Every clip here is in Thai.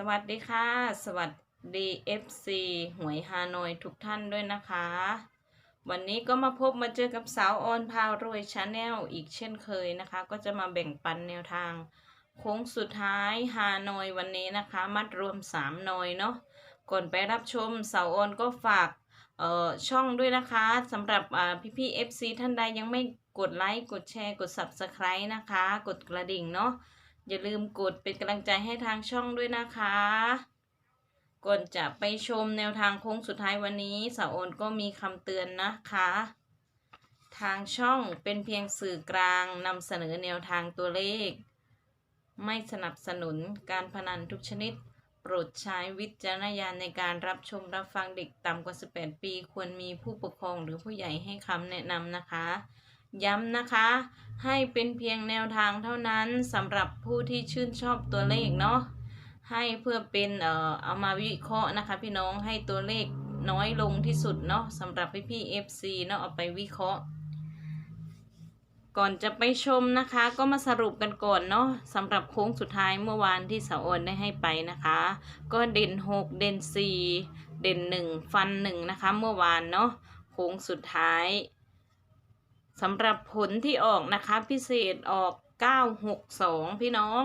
สวัสดีค่ะ สวัสดี FC หวยฮานอยทุกท่านด้วยนะคะ วันนี้ก็มาพบมาเจอกับสาวออนพาวรวยชาแนลอีกเช่นเคยนะคะ ก็จะมาแบ่งปันแนวทาง โค้งสุดท้ายฮานอยวันนี้นะคะ มัดรวม 3 นอยเนาะก่อนไปรับชมสาวออนก็ฝากเอ่อช่องด้วยนะคะสำหรับอ่พี่ๆ FC ท่านใดยังไม่กดไลค์กดแชร์กด Subscribe นะคะ กดกระดิ่งเนาะ อย่าลืมกดเป็นกำลังใจให้ทางช่องด้วยนะคะ ก่อนจะไปชมแนวทางโค้งสุดท้ายวันนี้สาวโอนก็มีคำเตือนนะคะ ทางช่องเป็นเพียงสื่อกลางนำเสนอแนวทางตัวเลข ไม่สนับสนุนการพนันทุกชนิด โปรดใช้วิจารณญาณในการรับชมรับฟังเด็กต่ำกว่า 18 ปี ควรมีผู้ปกครองหรือผู้ใหญ่ให้คำแนะนำนะคะ ย้ำนะคะ ให้เป็นเพียงแนวทางเท่านั้นสำหรับผู้ที่ชื่นชอบตัวเลขเนาะให้เพื่อเป็นเอ่อเอามาวิเคราะห์นะคะ พี่น้องให้ตัวเลขน้อยลงที่สุดเนาะสำหรับพี่พี่ FC เนาะเอาไปวิเคราะห์ ก่อนจะไปชมนะคะ ก็มาสรุปกันก่อนเนาะสำหรับโค้งสุดท้ายเมื่อวานที่สาวอนได้ให้ไปนะคะ ก็เด่น6เด่น4เด่น1ฟัน1นะคะ เมื่อวานเนาะโค้งสุดท้าย สำหรับผลที่ออกนะคะ พิเศษออก 962 พี่น้อง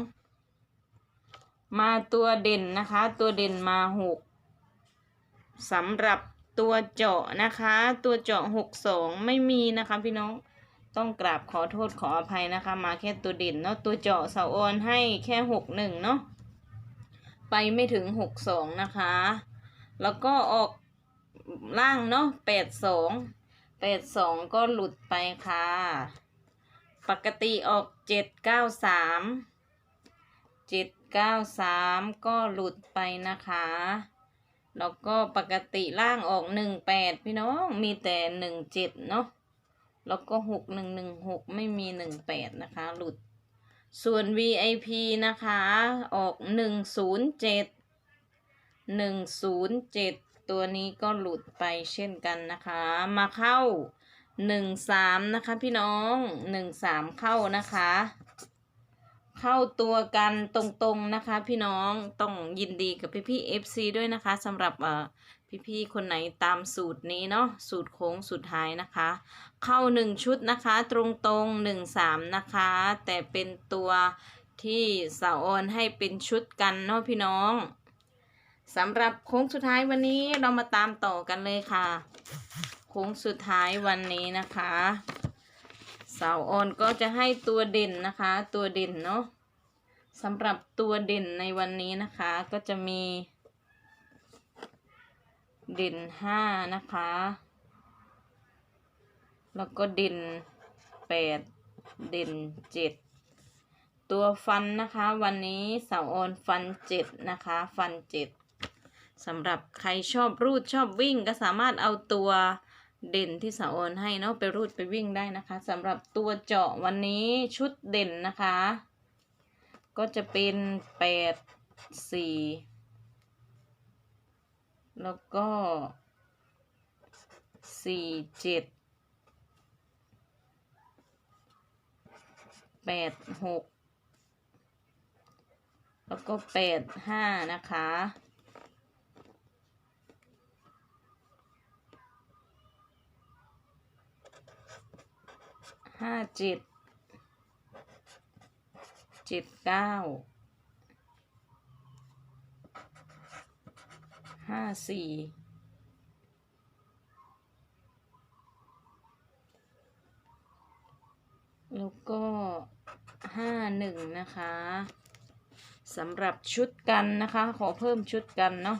962 มาตัวเด่นนะคะ ตัวเด่นมา 6สำหรับตัวเจาะนะคะ ตัวเจาะ 62 ไม่มีนะคะพี่น้องต้องกราบขอโทษขออภัยนะคะ มาแค่ตัวเด่นเนาะตัวเจาะเสาออนให้แค่ 61 เนาะไปไม่ถึง 62 นะคะ แล้วก็ออกล่างเนาะ82 แปดสองก็หลุดไปค่ะ ปกติออกเจ็ดเก้าสามเจ็ดเก้าสามก็หลุดไปนะคะ แล้วก็ปกติล่างออกหนึ่งแปดพี่น้อง มีแต่หนึ่งเจ็ดเนาะ แล้วก็หกหนึ่งหนึ่งหกไม่มีหนึ่งแปดนะคะ หลุด ส่วน VIP นะคะ ออกหนึ่งศูนย์เจ็ดหนึ่งศูนย์เจ็ด ตัวนี้ก็หลุดไปเช่นกันนะคะ มาเข้าหนึ่งสามนะคะพี่น้องหนึ่งสามเข้านะคะ เข้าตัวกันตรงๆนะคะ พี่น้องต้องยินดีกับพี่พี่ๆ FC ด้วยนะคะสำหรับเอ่อพี่ๆคนไหนตามสูตรนี้เนาะสูตรโค้งสุดท้ายนะคะ เข้าหนึ่งชุดนะคะ ตรงๆหนึ่งสามนะคะ แต่เป็นตัวที่สาวออนให้เป็นชุดกันเนาะพี่น้อง สำหรับโค้งสุดท้ายวันนี้เรามาตามต่อกันเลยค่ะ โค้งสุดท้ายวันนี้นะคะสาวออนก็จะให้ตัวเด่นนะคะ ตัวเด่นเนาะสำหรับตัวเด่นในวันนี้นะคะ ก็จะมี เด่นห้านะคะ แล้วก็เด่นแปดเด่นเจ็ดตัวฟันนะคะ วันนี้สาวออนฟันเจ็ดนะคะ ฟันเจ็ด สำหรับใครชอบรูดชอบวิ่งก็สามารถเอาตัวเด่นที่สาออนให้เนาะไปรูดไปวิ่งได้นะคะสำหรับตัวเจาะวันนี้ชุดเด่นนะคะ ก็จะเป็นแปดสี่แล้วก็สี่เจ็ดแปดหกแล้วก็แปดห้านะคะ ห้าเจ็ดเจ็ดเก้าห้าสี่แล้วก็ห้าหนึ่งนะคะสำหรับชุดกันนะคะ ขอเพิ่มชุดกันเนาะ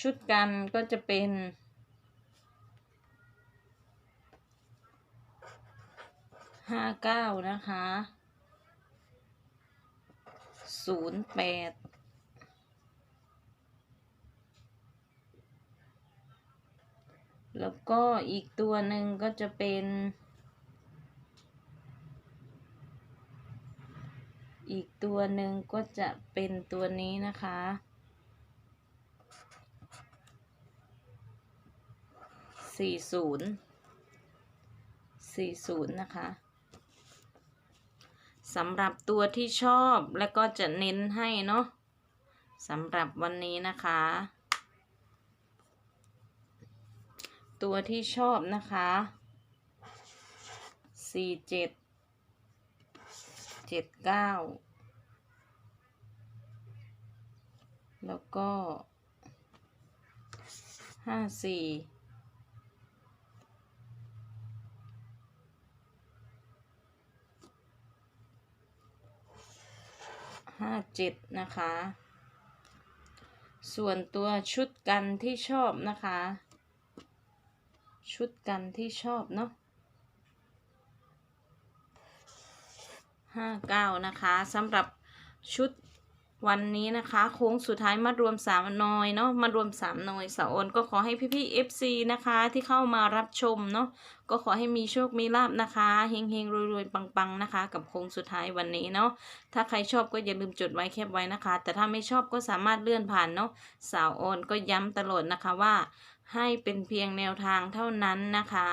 ชุดกันก็จะเป็น ห้าเก้านะคะศูนย์แปดแล้วก็อีกตัวหนึ่งก็จะเป็น อีกตัวหนึ่งก็จะเป็นตัวนี้นะคะสี่ศูนย์สี่ศูนย์นะคะ สำหรับตัวที่ชอบและก็จะเน้นให้เนาะสำหรับวันนี้นะคะ ตัวที่ชอบนะคะสี่เจ็ดเจ็ดเก้าแล้วก็ห้าสี่ ห้าเจ็ดนะคะ ส่วนตัวชุดกันที่ชอบนะคะ ชุดกันที่ชอบเนาะห้าเก้านะคะสำหรับชุด วันนี้นะคะโค้งสุดท้ายมารวมสามนอยเนาะมารวมสามนอยสาวโอนก็ขอให้พี่ๆ FC นะคะที่เข้ามารับชมเนาะก็ขอให้มีโชค มีลาบนะคะเฮงเฮงๆรวยๆปังๆนะคะ กับโค้งสุดท้ายวันนี้เนาะถ้าใครชอบก็อย่าลืมจดไว้แคปไว้นะคะ แต่ถ้าไม่ชอบก็สามารถเลื่อนผ่านเนาะสาวโอนก็ย้ำตลอดนะคะว่า ให้เป็นเพียงแนวทางเท่านั้นนะคะ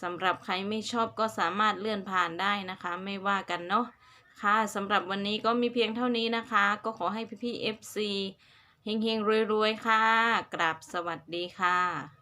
สำหรับใครไม่ชอบก็สามารถเลื่อนผ่านได้นะคะ ไม่ว่ากันเนาะ ค่ะสำหรับวันนี้ก็มีเพียงเท่านี้นะคะ ก็ขอให้พี่ๆ FC เฮงๆรวยๆ ค่ะ กราบสวัสดีค่ะ